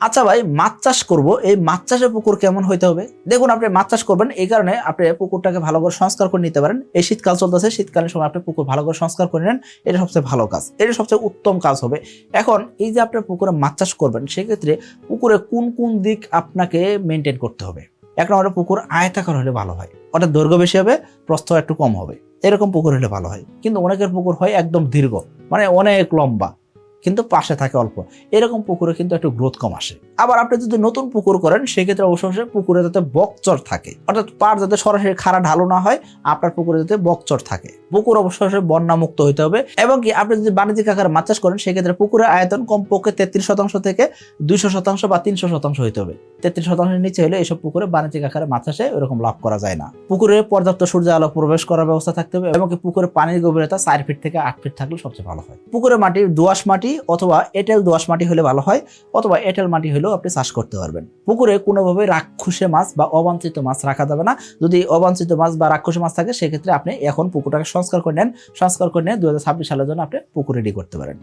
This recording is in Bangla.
আচ্ছা ভাই, মাছ চাষ করব। এই মাছ চাষের পুকুর কেমন হইতে হবে? দেখুন, আপনি মাছ চাষ করবেন, এই কারণে আপনি পুকুরটাকে ভালো করে সংস্কার করে নিতে পারেন। এই শীতকাল চলতেছে, শীতকালীন সময় আপনি পুকুর ভালো করে সংস্কার করে নেন, এটা সবচেয়ে ভালো কাজ। এটা সবচেয়ে উত্তম কাজ হবে। এখন, এই যে আপনি পুকুরে মাছ চাষ করবেন, সেক্ষেত্রে পুকুরে কোন কোন দিক আপনাকে মেনটেন করতে হবে? এক নম্বরে পুকুর আয়তাকার হলে ভালো হয়। অর্থাৎ দৈর্ঘ্য বেশি হবে, প্রস্থ একটু কম হবে। এরকম পুকুর হলে ভালো হয়। কিন্তু অনেকের পুকুর হয় একদম দীর্ঘ মানে অনেক লম্বা। কিন্তু পাশে থাকে অল্প। এরকম পুকুরে কিন্তু একটু গ্রোথ কম আসে। আবার আপনি যদি নতুন পুকুর করেন, সেক্ষেত্রে অবশ্যই পুকুরে যাতে বকচর থাকে। অর্থাৎ পার যাতে সরাসরি খাড়া ঢালো না হয়, আপনার পুকুরে যাতে বকচর থাকে। পুকুর অবশ্যই বন্যা মুক্ত হইতে হবে এবং কি আপনি যদি বাণিজ্যিক আকারে মাছ চাষ করেন, সেক্ষেত্রে পুকুরের আয়তন কমপক্ষে তেত্রিশ শতাংশ থেকে দুইশো শতাংশ বা তিনশো শতাংশ হইতে হবে। তেত্রিশ শতাংশের নিচে হলে এইসব পুকুরে বাণিজ্যিক আকারে মাছ চাষে এরকম লাভ করা যায় না। পুকুরে পর্যাপ্ত সূর্য আলো প্রবেশ করার ব্যবস্থা থাকতে হবে এবং কি পুকুরে পানির গভীরতা চার ফিট থেকে আট ফিট থাকলে সবচেয়ে ভালো হয়। পুকুরে মাটি দোআঁশ মাটি অথবা এঁটেল দোয়াশ মাটি হলে ভালো হয়, অথবা এঁটেল মাটি হলেও আপনি চাষ করতে পারবেন। পুকুরে কোনোভাবে রাক্ষসে মাছ বা অবাঞ্ছিত মাছ রাখা যাবে না। যদি অবাঞ্ছিত মাছ বা রাক্ষসে মাছ থাকে, সেক্ষেত্রে আপনি এখন পুকুরটাকে সংস্কার করে নেন। সংস্কার করে নিয়ে দুই হাজার ছাব্বিশ সালের জন্য আপনি পুকুরে রেডি করতে পারেন।